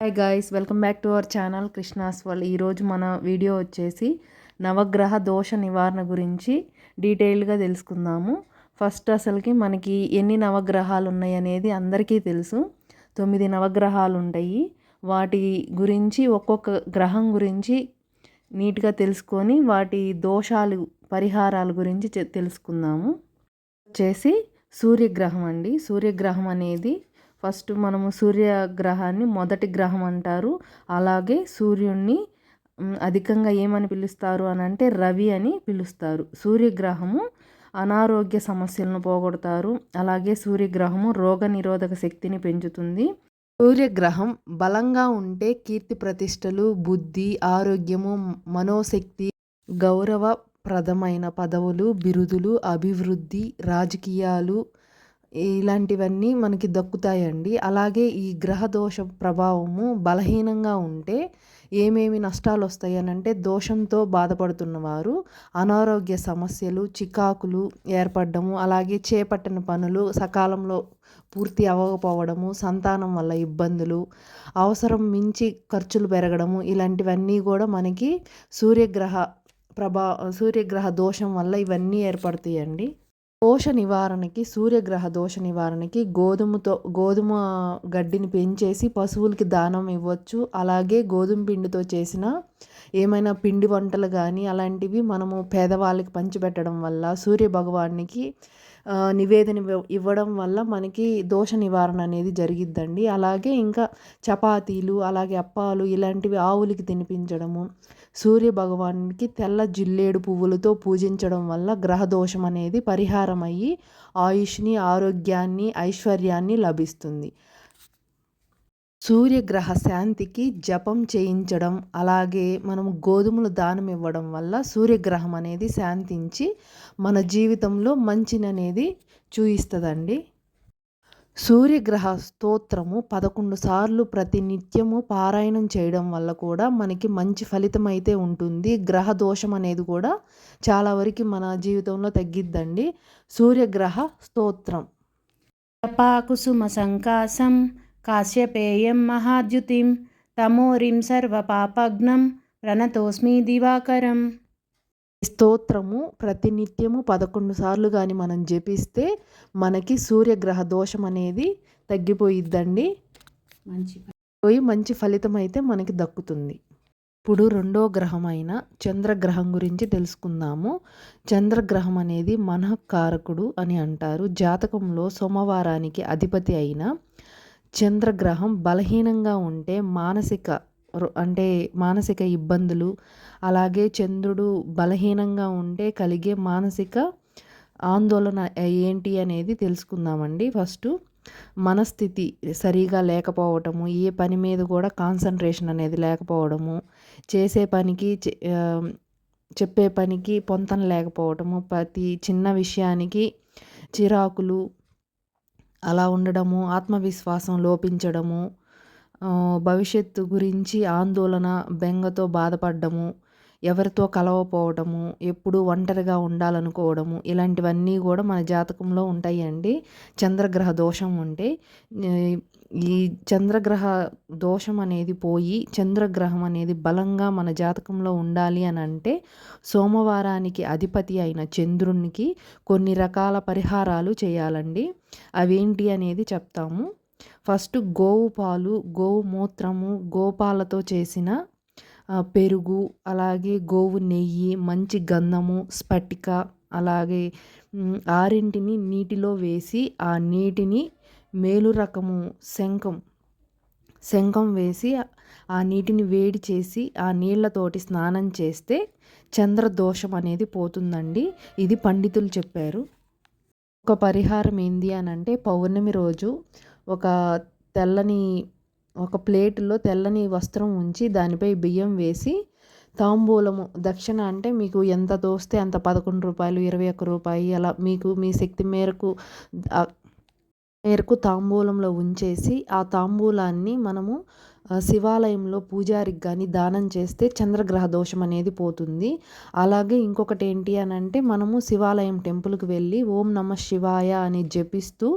Hi guys welcome back to our channel Krishna's వాళ్ళు ఈరోజు మన వీడియో వచ్చేసి నవగ్రహ దోష నివారణ గురించి డీటెయిల్గా తెలుసుకుందాము. ఫస్ట్ అసలుకి మనకి ఎన్ని నవగ్రహాలు ఉన్నాయి అనేది అందరికీ తెలుసు. తొమ్మిది నవగ్రహాలు ఉంటాయి. వాటి గురించి ఒక్కొక్క గ్రహం గురించి నీట్గా తెలుసుకొని వాటి దోషాలు పరిహారాల గురించి తెలుసుకుందాము. వచ్చేసి సూర్యగ్రహం అండి. సూర్యగ్రహం అనేది ఫస్ట్ మనము సూర్యగ్రహాన్ని మొదటి గ్రహం అంటారు. అలాగే సూర్యుడిని అధికంగా ఏమని పిలుస్తారు అని అంటే రవి అని పిలుస్తారు. సూర్యగ్రహము అనారోగ్య సమస్యలను పోగొడతారు. అలాగే సూర్యగ్రహము రోగ నిరోధక శక్తిని పెంచుతుంది. సూర్యగ్రహం బలంగా ఉంటే కీర్తి ప్రతిష్టలు బుద్ధి ఆరోగ్యము మనోశక్తి గౌరవప్రదమైన పదవులు బిరుదులు అభివృద్ధి రాజకీయాలు ఇలాంటివన్నీ మనకి దక్కుతాయండి. అలాగే ఈ గ్రహ దోష ప్రభావము బలహీనంగా ఉంటే ఏమేమి నష్టాలు వస్తాయి దోషంతో బాధపడుతున్నవారు అనారోగ్య సమస్యలు చికాకులు ఏర్పడము అలాగే చేపట్టిన పనులు సకాలంలో పూర్తి అవ్వకపోవడము సంతానం వల్ల ఇబ్బందులు అవసరం మించి ఖర్చులు పెరగడము ఇలాంటివన్నీ కూడా మనకి సూర్యగ్రహ ప్రభా సూర్యగ్రహ దోషం వల్ల ఇవన్నీ ఏర్పడతాయండి. దోష నివారణకి సూర్యగ్రహ దోష నివారణకి గోధుమతో గోధుమ గడ్డిని పెంచేసి పశువులకి దానం ఇవ్వచ్చు. అలాగే గోధుమ పిండితో చేసిన ఏమైనా పిండి వంటలు కానీ అలాంటివి మనము పేదవాళ్ళకి పంచిపెట్టడం వల్ల సూర్య భగవానికి నివేదన ఇవ్వడం వల్ల మనకి దోష నివారణ అనేది జరిగిద్దండి. అలాగే ఇంకా చపాతీలు అలాగే అప్పాలు ఇలాంటివి ఆవులకి తినిపించడము సూర్య భగవానికి తెల్ల జిల్లేడు పువ్వులతో పూజించడం వల్ల గ్రహ దోషం అనేది పరిహారం అయ్యి ఆయుష్ని ఆరోగ్యాన్ని ఐశ్వర్యాన్ని లభిస్తుంది. సూర్యగ్రహ శాంతికి జపం చేయించడం అలాగే మనం గోధుమలు దానం ఇవ్వడం వల్ల సూర్యగ్రహం అనేది శాంతించి మన జీవితంలో మంచిని అనేది చూయిస్తుందండి. సూర్యగ్రహ స్తోత్రము పదకొండు సార్లు ప్రతి నిత్యము పారాయణం చేయడం వల్ల కూడా మనకి మంచి ఫలితం అయితే ఉంటుంది. గ్రహ దోషం అనేది కూడా చాలా వరకు మన జీవితంలో తగ్గిద్దండి. సూర్యగ్రహ స్తోత్రం. జపాకుసుమ సంకాసం కాశ్యపేయం మహాద్యుతిం తమోరిం సర్వపాపగ్నం ప్రణతోస్మి దివాకరం స్తోత్రము ప్రతినిత్యము పదకొండు సార్లు కానీ మనం జపిస్తే మనకి సూర్యగ్రహ దోషం అనేది తగ్గిపోయిద్దండి. మంచి పోయి మంచి ఫలితం అయితే మనకి దక్కుతుంది. ఇప్పుడు రెండో గ్రహం అయిన చంద్రగ్రహం గురించి తెలుసుకుందాము. చంద్రగ్రహం అనేది మనఃకారకుడు అని అంటారు. జాతకంలో సోమవారానికి అధిపతి అయిన చంద్రగ్రహం బలహీనంగా ఉంటే మానసిక అంటే మానసిక ఇబ్బందులు అలాగే చంద్రుడు బలహీనంగా ఉంటే కలిగే మానసిక ఆందోళన ఏంటి అనేది తెలుసుకుందామండి. ఫస్ట్ మనస్థితి సరిగా లేకపోవటము ఏ పని మీద కూడా కాన్సన్ట్రేషన్ అనేది లేకపోవడము చేసే పనికి చెప్పే పనికి పొంతన లేకపోవటము ప్రతి చిన్న విషయానికి చిరాకులు అలా ఉండడము ఆత్మవిశ్వాసం లోపించడము భవిష్యత్తు గురించి ఆందోళన బెంగతో బాధపడ్డము ఎవరితో కలవపోవడము ఎప్పుడు ఒంటరిగా ఉండాలనుకోవడము ఇలాంటివన్నీ కూడా మన జాతకంలో ఉంటాయండి. చంద్రగ్రహ దోషం ఉంటే ఈ చంద్రగ్రహ దోషం అనేది పోయి చంద్రగ్రహం అనేది బలంగా మన జాతకంలో ఉండాలి అని అంటే సోమవారానికి అధిపతి అయిన చంద్రునికి కొన్ని రకాల పరిహారాలు చేయాలండి. అవేంటి అనేది చెప్తాము. ఫస్ట్ గోవు పాలు గోవు మూత్రము గోపాలతో చేసిన పెరుగు అలాగే గోవు నెయ్యి మంచి గంధము స్ఫటిక అలాగే ఆరింటిని నీటిలో వేసి ఆ నీటిని మేలు రకము శంఖం శంఖం వేసి ఆ నీటిని వేడి చేసి ఆ నీళ్ళతోటి స్నానం చేస్తే చంద్రదోషం అనేది పోతుందండి. ఇది పండితులు చెప్పారు. ఒక పరిహారం ఏంది అని అంటే పౌర్ణమి రోజు ఒక తెల్లని ఒక ప్లేట్లో తెల్లని వస్త్రం ఉంచి దానిపై బియ్యం వేసి తాంబూలము దక్షిణ అంటే మీకు ఎంత తోస్తే అంత పదకొండు రూపాయలు ఇరవై ఒక్క రూపాయి అలా మీకు మీ శక్తి మేరకు మేరకు తాంబూలంలో ఉంచేసి ఆ తాంబూలాన్ని మనము శివాలయంలో పూజారికి కానీ దానం చేస్తే చంద్రగ్రహ దోషం అనేది పోతుంది. అలాగే ఇంకొకటి ఏంటి అని అంటే మనము శివాలయం టెంపుల్కి వెళ్ళి ఓం నమ శివాయ అని జపిస్తూ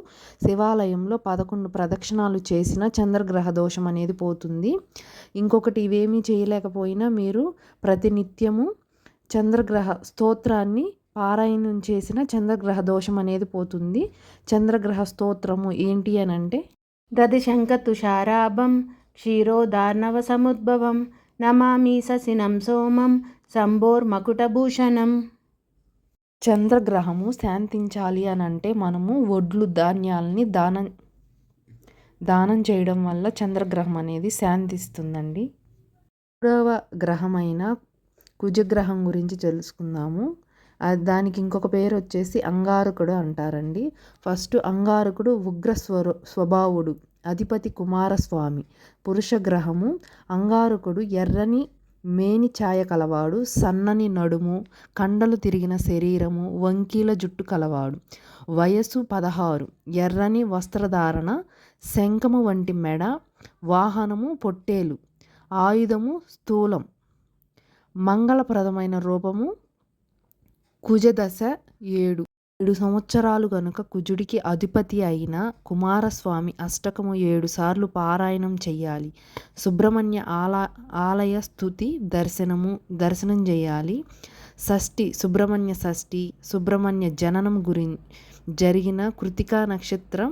శివాలయంలో పదకొండు ప్రదక్షిణాలు చేసిన చంద్రగ్రహ దోషం అనేది పోతుంది. ఇంకొకటి ఇవేమీ చేయలేకపోయినా మీరు ప్రతినిత్యము చంద్రగ్రహ స్తోత్రాన్ని పారాయణం చేసిన చంద్రగ్రహ దోషం అనేది పోతుంది. చంద్రగ్రహ స్తోత్రము ఏంటి అని అంటే గతిశంక తుషారాభం క్షీరోదార్ణవ సముద్భవం నమామి ససినం సోమం శంభోర్మకుటభూషణం చంద్రగ్రహము శాంతించాలి అని అంటే మనము వడ్లు ధాన్యాలని దానం దానం చేయడం వల్ల చంద్రగ్రహం అనేది శాంతిస్తుందండి. మూడవ గ్రహమైన కుజగ్రహం గురించి తెలుసుకుందాము. దానికి ఇంకొక పేరు వచ్చేసి అంగారకుడు అంటారండి. ఫస్ట్ అంగారకుడు ఉగ్ర స్వర స్వభావుడు అధిపతి కుమారస్వామి పురుష గ్రహము. అంగారకుడు ఎర్రని మేని ఛాయ కలవాడు సన్నని నడుము కండలు తిరిగిన శరీరము వంకీల జుట్టు కలవాడు. వయసు పదహారు ఎర్రని వస్త్రధారణ శంఖము వంటి మెడ వాహనము పొట్టేలు ఆయుధము స్థూలం మంగళప్రదమైన రూపము కుజదశ ఏడు. ఏడు సంవత్సరాలు గనుక కుజుడికి అధిపతి అయిన కుమారస్వామి అష్టకము ఏడు సార్లు పారాయణం చెయ్యాలి. సుబ్రహ్మణ్య ఆల ఆలయ స్థుతి దర్శనము దర్శనం చేయాలి షష్ఠి సుబ్రహ్మణ్య షష్ఠి సుబ్రహ్మణ్య జననం గురి జరిగిన కృతికా నక్షత్రం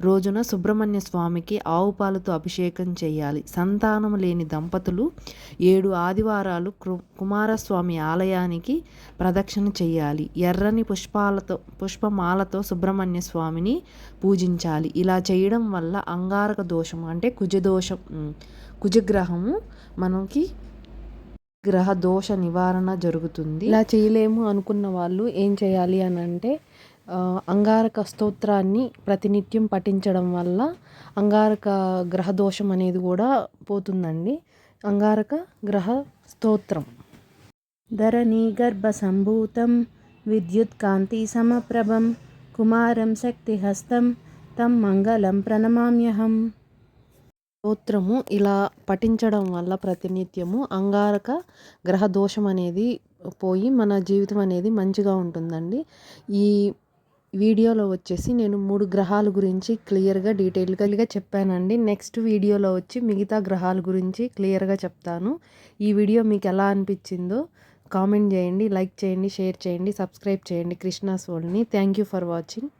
రోజున సుబ్రహ్మణ్య స్వామికి ఆవు పాలతో అభిషేకం చేయాలి. సంతానం లేని దంపతులు ఏడు ఆదివారాలు కుమారస్వామి ఆలయానికి ప్రదక్షిణ చేయాలి. ఎర్రని పుష్పాలతో పుష్పమాలతో సుబ్రహ్మణ్య స్వామిని పూజించాలి. ఇలా చేయడం వల్ల అంగారక దోషం అంటే కుజదోషం కుజగ్రహము మనకి గ్రహ దోష నివారణ జరుగుతుంది. ఇలా చేయలేము అనుకున్న వాళ్ళు ఏం చేయాలి అని అంటే అంగారక స్తోత్రాన్ని ప్రతినిత్యం పఠించడం వల్ల అంగారక గ్రహ దోషం అనేది కూడా పోతుందండి. అంగారక గ్రహ స్తోత్రం. ధరణీగర్భసంభూతం విద్యుత్కాంతి సమప్రభం కుమారం శక్తిహస్తం తం మంగళం ప్రణమామ్యహం. స్తోత్రము ఇలా పఠించడం వల్ల ప్రతినిత్యము అంగారక గ్రహ దోషం అనేది పోయి మన జీవితం అనేది మంచిగా ఉంటుందండి. ఈ వీడియోలో వచ్చేసి నేను మూడు గ్రహాల గురించి క్లియర్గా డీటెయిల్గా చెప్పానండి. నెక్స్ట్ వీడియోలో వచ్చి మిగతా గ్రహాల గురించి క్లియర్గా చెప్తాను. ఈ వీడియో మీకు ఎలా అనిపించిందో కామెంట్ చేయండి లైక్ చేయండి షేర్ చేయండి సబ్స్క్రైబ్ చేయండి కృష్ణాస్ వరల్డ్ని థ్యాంక్ యూ ఫర్ వాచింగ్.